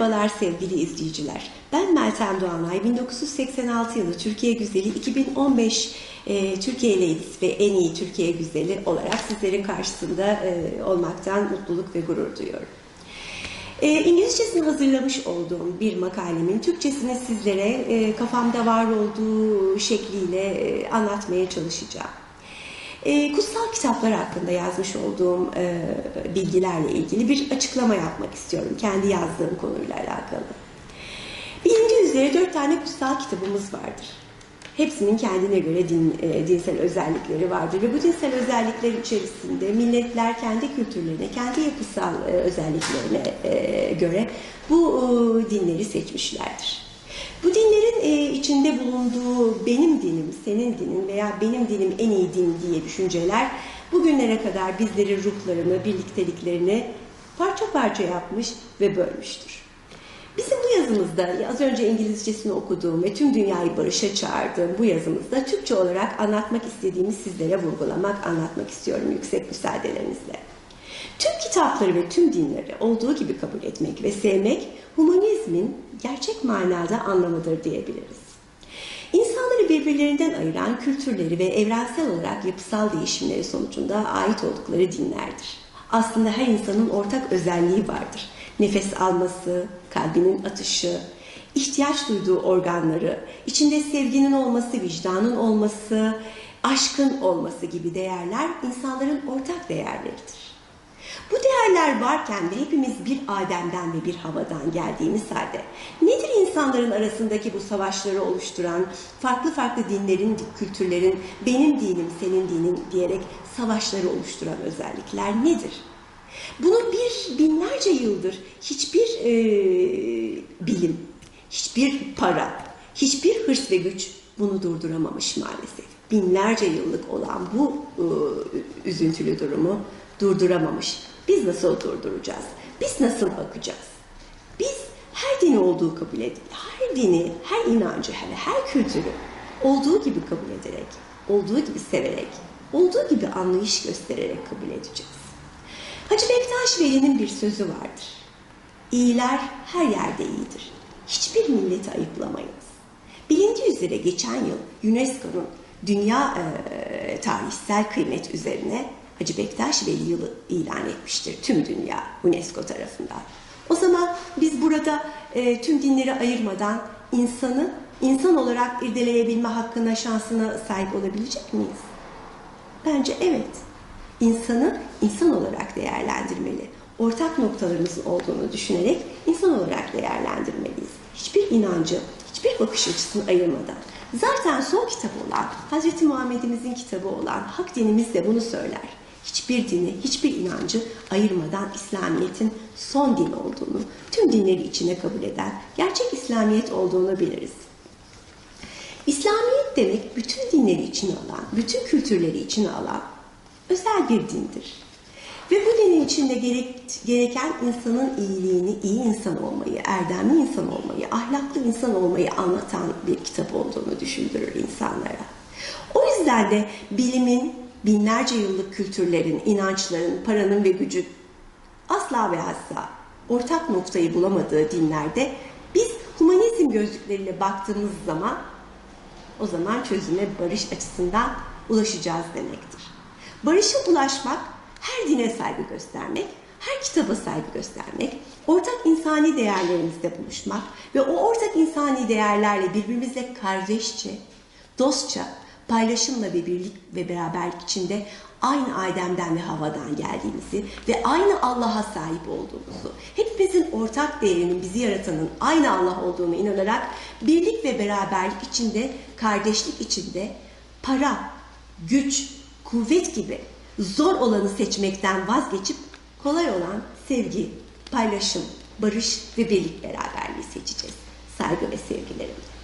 Merhabalar sevgili izleyiciler. Ben Meltem Doğanay. 1986 yılı Türkiye Güzeli 2015 e, Türkiye Ladies ve en iyi Türkiye Güzeli olarak sizlerin karşısında e, olmaktan mutluluk ve gurur duyuyorum. E, İngilizcesini hazırlamış olduğum bir makalemin Türkçesini sizlere e, kafamda var olduğu şekliyle e, anlatmaya çalışacağım. E, kutsal kitaplar hakkında yazmış olduğum e, bilgilerle ilgili bir açıklama yapmak istiyorum. Kendi yazdığım konuyla alakalı. Bilindiği üzere dört tane kutsal kitabımız vardır. Hepsinin kendine göre din, e, dinsel özellikleri vardır ve bu dinsel özellikler içerisinde milletler kendi kültürlerine, kendi yapısal e, özelliklerine e, göre bu e, dinleri seçmişlerdir. Bu dinlerin e, içinde bulunduğu benim dinim, senin dinin veya benim dinim en iyi din diye düşünceler bugünlere kadar bizleri ruhlarını, birlikteliklerini parça parça yapmış ve bölmüştür. Bizim bu yazımızda az önce İngilizcesini okuduğum ve tüm dünyayı barışa çağırdığım bu yazımızda Türkçe olarak anlatmak istediğimi sizlere vurgulamak, anlatmak istiyorum yüksek müsaadelerinizle. Tüm kitapları ve tüm dinleri olduğu gibi kabul etmek ve sevmek humanizmin gerçek manada anlamıdır diyebiliriz. İnsanları birbirlerinden ayıran kültürleri ve evrensel olarak yapısal değişimleri sonucunda ait oldukları dinlerdir. Aslında her insanın ortak özelliği vardır. Nefes alması, kalbinin atışı, ihtiyaç duyduğu organları, içinde sevginin olması, vicdanın olması, aşkın olması gibi değerler insanların ortak değerleridir. Bu değerler varken de hepimiz bir Adem'den ve bir havadan geldiğimiz halde nedir insanların arasındaki bu savaşları oluşturan farklı farklı dinlerin, kültürlerin benim dinim, senin dinin diyerek savaşları oluşturan özellikler nedir? Bunu bir binlerce yıldır hiçbir e, bilim, hiçbir para, hiçbir hırs ve güç bunu durduramamış maalesef. Binlerce yıllık olan bu e, üzüntülü durumu durduramamış. Biz nasıl durduracağız? Biz nasıl bakacağız? Biz her dini olduğu kabul edip, her dini, her inancı, her, her kültürü olduğu gibi kabul ederek, olduğu gibi severek, olduğu gibi anlayış göstererek kabul edeceğiz. Hacı Bektaş Veli'nin bir sözü vardır. İyiler her yerde iyidir. Hiçbir milleti ayıplamayız. Bilindiği üzere geçen yıl UNESCO'nun dünya e, tarihsel kıymet üzerine Hacı Bektaş Veli yılı ilan etmiştir tüm dünya UNESCO tarafından. O zaman biz burada e, tüm dinleri ayırmadan insanı insan olarak irdeleyebilme hakkına, şansına sahip olabilecek miyiz? Bence evet. İnsanı insan olarak değerlendirmeli. Ortak noktalarımızın olduğunu düşünerek insan olarak değerlendirmeliyiz. Hiçbir inancı, hiçbir bakış açısını ayırmadan. Zaten son kitap olan, Hz. Muhammed'imizin kitabı olan Hak dinimiz de bunu söyler hiçbir dini, hiçbir inancı ayırmadan İslamiyet'in son din olduğunu, tüm dinleri içine kabul eden gerçek İslamiyet olduğunu biliriz. İslamiyet demek bütün dinleri içine alan, bütün kültürleri içine alan özel bir dindir. Ve bu dinin içinde gerek, gereken insanın iyiliğini, iyi insan olmayı, erdemli insan olmayı, ahlaklı insan olmayı anlatan bir kitap olduğunu düşündürür insanlara. O yüzden de bilimin, binlerce yıllık kültürlerin, inançların, paranın ve gücün asla ve asla ortak noktayı bulamadığı dinlerde biz humanizm gözlükleriyle baktığımız zaman o zaman çözüme barış açısından ulaşacağız demektir. Barışa ulaşmak her dine saygı göstermek, her kitaba saygı göstermek, ortak insani değerlerimizde buluşmak ve o ortak insani değerlerle birbirimizle kardeşçe, dostça, paylaşımla ve birlik ve beraberlik içinde aynı Adem'den ve havadan geldiğimizi ve aynı Allah'a sahip olduğumuzu, hepimizin ortak değerinin bizi yaratanın aynı Allah olduğunu inanarak birlik ve beraberlik içinde, kardeşlik içinde para, güç, kuvvet gibi zor olanı seçmekten vazgeçip kolay olan sevgi, paylaşım, barış ve birlik beraberliği seçeceğiz. Saygı ve sevgilerimle.